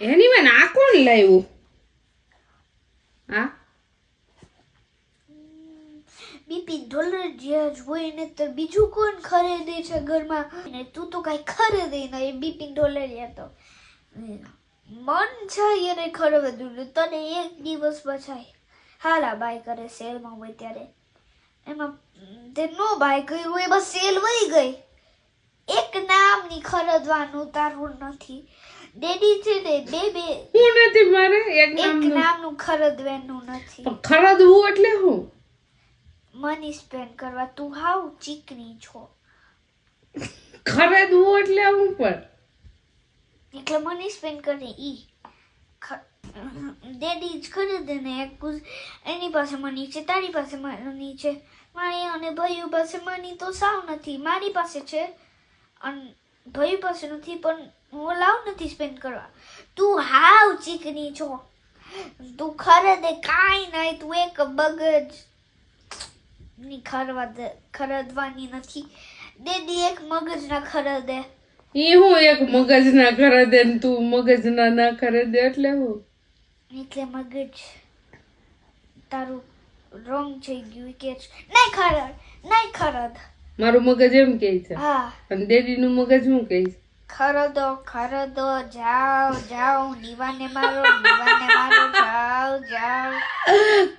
એની બેન આ કોણ લાવ્યું હા બીપી ડોલર જે જ હોય ને તો બીજું કોણ ખરીદે છે ઘરમાં? ને તું તો કઈ ખરીદે નહીં બીપી ડોલર તો. મન છે એને ખરીદું ને તને એક દિવસ બચાય. હાલા, બાય કરે સેલમાં હોય ત્યારે. એમાં, તે નો બાય કર્યું એમાં સેલ વહી ગઈ. એક નામની ખરીદવાનું તારું નથી. ડેડી છે ને બે બે હું નથી મારે? એક નામનું. ખરદવાનું નથી. પણ ખરીદવું એટલે હું? મની સ્પેન્ડ કરવા. તું હાવ ચીકણી છો. ખરીદવું એટલે હું પણ. એટલે મની સ્પેન્ડ કરે ઈ ડેડી જ ખરીદે ને એક એની પાસે મની છે તારી પાસે મની છે. મારી અને ભાઈઓ પાસે મની તો સાવ નથી. મારી પાસે છે અને ભાઈ પાસે નથી પણ હું લાવ નથી સ્પેન્ડ કરવા. તું હાવ ચીકની છો. તું ખરીદે કાંઈ નહીં તું એક બગજની ખરવા ખરદવાની નથી. દેદી એક મગજ ના ખરીદે. એ હું એક મગજ ના ખરદે ને તું મગજ ના ના ખરીદે એટલે હું? એટલે મગજ તારું રોંગ થઈ ગયું કે નહીં ખરદ નહીં ખરદ મારું મગજ એમ કે છે. હા. અને ડેડી નું મગજ શું કે છે? ખરદો ખરદો જાઓ જાઓ દીવાને મારો દીવાને મારો જાઓ જાઓ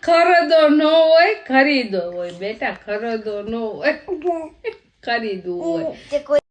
ખરદો નો હોય ખરીદો હોય. બેટા ખરદો નો હોય ખરીદવું હોય.